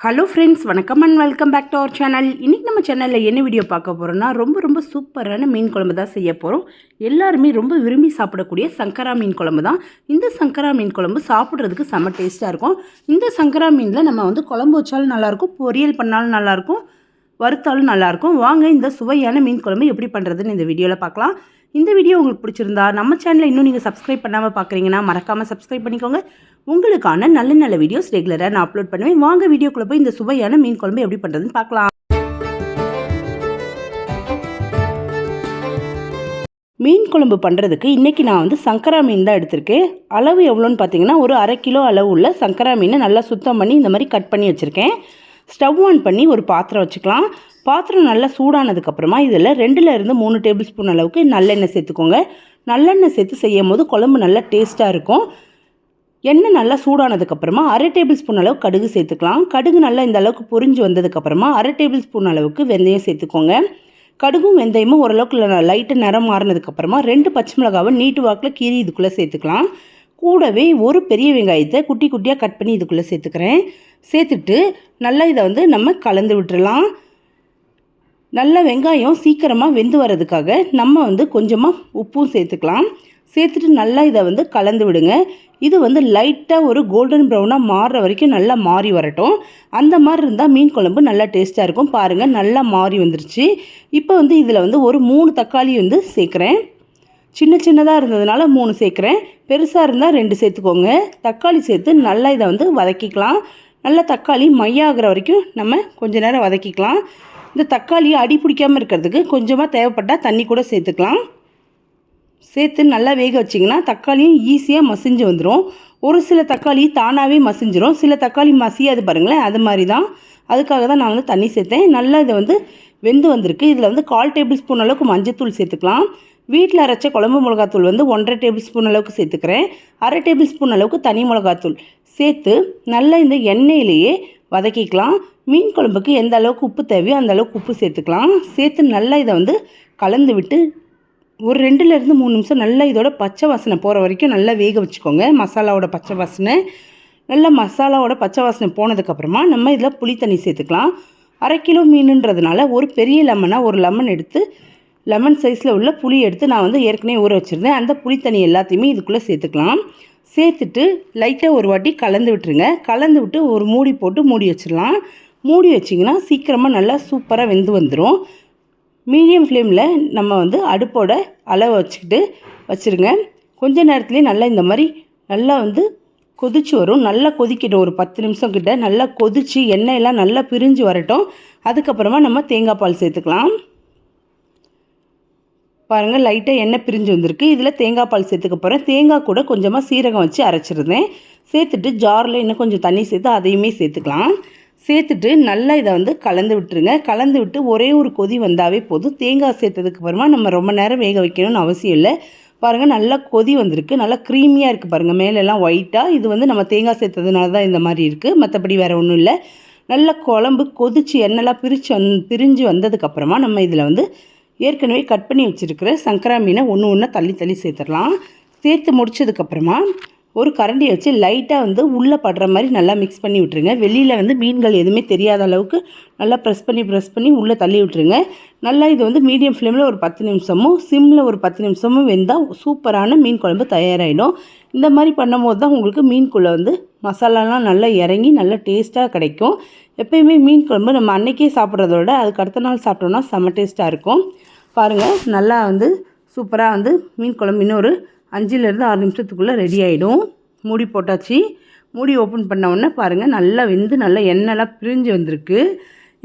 Hello friends வணக்கம் and welcome back to our channel இன்றைக்கி நம்ம சேனலில் என்ன வீடியோ பார்க்க போகிறோம்னா ரொம்ப ரொம்ப சூப்பரான மீன் குழம்பு தான் செய்ய போகிறோம் எல்லாருமே ரொம்ப விரும்பி சாப்பிடக்கூடிய சங்கரா மீன் குழம்பு தான். இந்த சங்கரா மீன் குழம்பு சாப்பிட்றதுக்கு செம்ம டேஸ்ட்டாக இருக்கும். இந்த சங்கரா மீனில் நம்ம வந்து குழம்பு வச்சாலும் நல்லாயிருக்கும் பொரியல் பண்ணாலும் நல்லாயிருக்கும் வறுத்தாலும் நல்லாயிருக்கும். வாங்க இந்த சுவையான மீன் குழம்பு எப்படி பண்ணுறதுன்னு இந்த வீடியோவில் பார்க்கலாம். இந்த வீடியோ உங்களுக்கு பிடிச்சிருந்தா நம்ம சேனலை இன்னும் நீங்கள் சப்ஸ்கிரைப் பண்ணாமல் பார்க்குறீங்கன்னா மறக்காமல் சப்ஸ்கிரைப் பண்ணிக்கோங்க. உங்களுக்கான நல்ல நல்ல வீடியோஸ் ரெகுலராக நான் அப்லோட் பண்ணுவேன். வாங்க வீடியோக்குள்ளே போய் இந்த சுவையான மீன் குழம்பு எப்படி பண்ணுறதுன்னு பார்க்கலாம். மீன் குழம்பு பண்ணுறதுக்கு இன்றைக்கி நான் வந்து சங்கரா மீன் தான் எடுத்திருக்கேன். அளவு எவ்வளோன்னு பார்த்தீங்கன்னா ஒரு அரை கிலோ அளவு உள்ள சங்கரா மீனை நல்லா சுத்தம் பண்ணி இந்த மாதிரி கட் பண்ணி வச்சுருக்கேன். ஸ்டவ் ஆன் பண்ணி ஒரு பாத்திரம் வச்சுக்கலாம். பாத்திரம் நல்லா சூடானதுக்கப்புறமா இதில் ரெண்டில் இருந்து மூணு டேபிள் ஸ்பூன் அளவுக்கு நல்லெண்ணெய் சேர்த்துக்கோங்க. நல்லெண்ணெய் சேர்த்து செய்யும் போது குழம்பு நல்லா டேஸ்ட்டாக இருக்கும். எண்ணெய் நல்லா சூடானதுக்கப்புறமா அரை டேபிள் ஸ்பூன் அளவு கடுகு சேர்த்துக்கலாம். கடுகு நல்லா இந்த அளவுக்கு பொரிஞ்சு வந்ததுக்கப்புறமா அரை டேபிள் ஸ்பூன் அளவுக்கு வெந்தயம் சேர்த்துக்கோங்க. கடுகும் வெந்தயமும் ஓரளவுக்கு லைட்டு நிறம் மாறினதுக்கப்புறமா ரெண்டு பச்சை மிளகாவை நீட்டு வாக்கில் கீறி இதுக்குள்ளே சேர்த்துக்கலாம். கூடவே ஒரு பெரிய வெங்காயத்தை குட்டி குட்டியாக கட் பண்ணி இதுக்குள்ளே சேர்த்துக்கிறேன். சேர்த்துட்டு நல்லா இதை வந்து நம்ம கலந்து விட்டுறலாம். நல்ல வெங்காயம் சீக்கிரமாக வெந்து வர்றதுக்காக நம்ம வந்து கொஞ்சமாக உப்பும் சேர்த்துக்கலாம். சேர்த்துட்டு நல்லா இதை வந்து கலந்து விடுங்க. இது வந்து லைட்டாக ஒரு கோல்டன் ப்ரௌனாக மாறுற வரைக்கும் நல்லா மாறி வரட்டும். அந்த மாதிரி இருந்தால் மீன் குழம்பு நல்லா டேஸ்ட்டாக இருக்கும். பாருங்கள் நல்லா மாறி வந்துருச்சு. இப்போ வந்து இதில் வந்து ஒரு மூணு தக்காளி வந்து சேர்க்குறேன். சின்ன சின்னதாக இருந்ததுனால மூணு சேர்க்குறேன். பெருசாக இருந்தால் ரெண்டு சேர்த்துக்கோங்க. தக்காளி சேர்த்து நல்லா இதை வந்து வதக்கிக்கலாம். நல்லா தக்காளி மையாகிற வரைக்கும் நம்ம கொஞ்ச நேரம் வதக்கிக்கலாம். இந்த தக்காளி அடி பிடிக்காமல் இருக்கிறதுக்கு கொஞ்சமாக தேவைப்பட்டால் தண்ணி கூட சேர்த்துக்கலாம். சேர்த்து நல்லா வேக வச்சிங்கன்னா தக்காளியும் ஈஸியாக மசிஞ்சு வந்துடும் ஒரு சில தக்காளி தானாகவே மசிஞ்சிரும். சில தக்காளி மசியாது பாருங்களேன் அது மாதிரி தான் அதுக்காக தான் நான் வந்து தண்ணி சேர்த்தேன். நல்லா இதை வந்து வெந்து வந்திருக்கு. இதில் வந்து கால் டேபிள் ஸ்பூன் அளவுக்கு மஞ்சத்தூள் சேர்த்துக்கலாம். வீட்டில் அரைச்ச குழம்பு மிளகாத்தூள் வந்து ஒன்றரை டேபிள் ஸ்பூன் அளவுக்கு சேர்த்துக்கிறேன். அரை டேபிள் ஸ்பூன் அளவுக்கு தனி மிளகாத்தூள் சேர்த்து நல்லா இந்த எண்ணெயிலேயே வதக்கிக்கலாம். மீன் குழம்புக்கு எந்த அளவுக்கு உப்பு தேவையோ அந்த அளவுக்கு உப்பு சேர்த்துக்கலாம். சேர்த்து நல்லா இதை வந்து கலந்து விட்டு ஒரு ரெண்டுலேருந்து மூணு நிமிஷம் நல்லா இதோட பச்சை வாசனை போகிற வரைக்கும் நல்லா வேக வச்சுக்கோங்க. மசாலாவோட பச்சை வாசனை. நல்லா மசாலாவோட பச்சை வாசனை போனதுக்கப்புறமா நம்ம இதில் புளி தண்ணி சேர்த்துக்கலாம். அரை கிலோ மீனுன்றதுனால ஒரு பெரிய லெமனாக ஒரு லெமன் எடுத்து லெமன் சைஸில் உள்ள புளி எடுத்து நான் வந்து ஏற்கனவே ஊற வச்சுருந்தேன். அந்த புளி தண்ணி எல்லாத்தையுமே இதுக்குள்ளே சேர்த்துக்கலாம். சேர்த்துட்டு லைட்டாக ஒரு வாட்டி கலந்து விட்டுருங்க. கலந்து விட்டு ஒரு மூடி போட்டு மூடி வச்சிடலாம். மூடி வச்சிங்கன்னா சீக்கிரமாக நல்லா சூப்பராக வெந்து வந்துடும் மீடியம் ஃப்ளேமில் நம்ம வந்து அடுப்போட அளவை வச்சுக்கிட்டு வச்சுருங்க. கொஞ்ச நேரத்துலேயே நல்லா இந்த மாதிரி நல்லா வந்து கொதிச்சு வரும். நல்லா கொதிக்கட்டும். ஒரு பத்து நிமிஷம் கிட்ட நல்லா கொதித்து எண்ணெயெல்லாம் நல்லா பிரிஞ்சு வரட்டும். அதுக்கப்புறமா நம்ம தேங்காய் பால் சேர்த்துக்கலாம். பாருங்கள் லைட்டாக எண்ணெய் பிரிஞ்சு வந்திருக்கு. இதில் தேங்காய் பால் சேர்த்துக்க போகிறேன் தேங்காய் கூட கொஞ்சமாக சீரகம் வச்சு அரைச்சிருந்தேன். சேர்த்துட்டு ஜாரில் இன்னும் கொஞ்சம் தண்ணி சேர்த்து அதையுமே சேர்த்துக்கலாம். சேர்த்துட்டு நல்லா இதை வந்து கலந்து விட்டுருங்க. கலந்து விட்டு ஒரே ஒரு கொதி வந்தாவே போதும். தேங்காய் சேர்த்ததுக்கு அப்புறமா நம்ம ரொம்ப நேரம் வேக வைக்கணும்னு அவசியம் இல்லை. பாருங்கள் நல்லா கொதி வந்திருக்கு. நல்லா க்ரீமியாக இருக்குது பாருங்கள் மேலெல்லாம் ஒயிட்டாக இது வந்து நம்ம தேங்காய் சேர்த்ததுனால தான் இந்த மாதிரி இருக்குது மற்றபடி வேறு ஒன்றும் இல்லை. நல்லா குழம்பு கொதிச்சு எண்ணெய்லாம் பிரித்து வந் பிரிஞ்சு வந்ததுக்கப்புறமா நம்ம இதில் வந்து ஏற்கனவே கட் பண்ணி வச்சுருக்கிற சங்கரா மீனை ஒன்று ஒன்றா தள்ளி தள்ளி சேர்த்துடலாம். சேர்த்து முடிச்சதுக்கப்புறமா ஒரு கரண்டியை வச்சு லைட்டாக வந்து உள்ளே படுற மாதிரி நல்லா மிக்ஸ் பண்ணி விட்டுருங்க. வெளியில் வந்து மீன்கள் எதுவுமே தெரியாத அளவுக்கு நல்லா ப்ரெஸ் பண்ணி ப்ரெஸ் பண்ணி உள்ளே தள்ளி விட்டுருங்க. நல்லா இது வந்து மீடியம் ஃப்ளேமில் ஒரு பத்து நிமிஷமும் சிம்மில் ஒரு பத்து நிமிஷமும் வெந்தால் சூப்பரான மீன் குழம்பு தயாராகிடும் இந்த மாதிரி பண்ணும்போது தான் உங்களுக்கு மீன்குள்ளே வந்து மசாலாலாம் நல்லா இறங்கி நல்லா டேஸ்ட்டாக கிடைக்கும். எப்பயுமே மீன் குழம்பு நம்ம அன்றைக்கே விட அதுக்கு அடுத்த நாள் சாப்பிட்டோன்னா செம்ம டேஸ்ட்டாக இருக்கும். பாருங்கள் நல்லா வந்து சூப்பராக வந்து மீன் குழம்பு இன்னொரு அஞ்சுலேருந்து ஆறு நிமிஷத்துக்குள்ளே ரெடி ஆகிடும் மூடி போட்டாச்சு. மூடி ஓப்பன் பண்ண உடனே பாருங்கள் நல்லா வெந்து நல்லா எண்ணெய்லாம் பிரிஞ்சு வந்திருக்கு.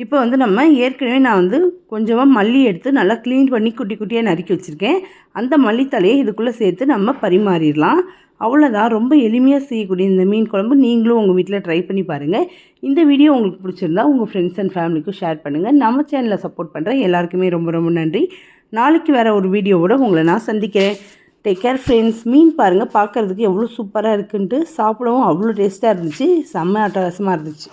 இப்போ வந்து நம்ம ஏற்கனவே நான் வந்து கொஞ்சமாக மல்லி எடுத்து நல்லா க்ளீன் பண்ணி குட்டி குட்டியாக நறுக்கி வச்சுருக்கேன். அந்த மல்லித்தலையை இதுக்குள்ளே சேர்த்து நம்ம பரிமாறிடலாம். அவ்வளோதான் ரொம்ப எளிமையாக செய்யக்கூடிய இந்த மீன் குழம்பு நீங்களும் உங்கள் வீட்டில் ட்ரை பண்ணி பாருங்கள் இந்த வீடியோ உங்களுக்கு பிடிச்சிருந்தா உங்கள் ஃப்ரெண்ட்ஸ் அண்ட் ஃபேமிலிக்கும் ஷேர் பண்ணுங்கள் நம்ம சேனலை சப்போர்ட் பண்ணுற எல்லாருக்குமே ரொம்ப ரொம்ப நன்றி. நாளைக்கு வேறு ஒரு வீடியோவோட உங்களை நான் சந்திக்கிறேன். டேக் கேர் ஃப்ரெண்ட்ஸ் மீன் பாருங்கள் பார்க்குறதுக்கு எவ்வளோ சூப்பராக இருக்குன்ட்டு சாப்பிடவும் அவ்வளோ டேஸ்ட்டாக இருந்துச்சு. செம்ம அட்டகாசமாக இருந்துச்சு.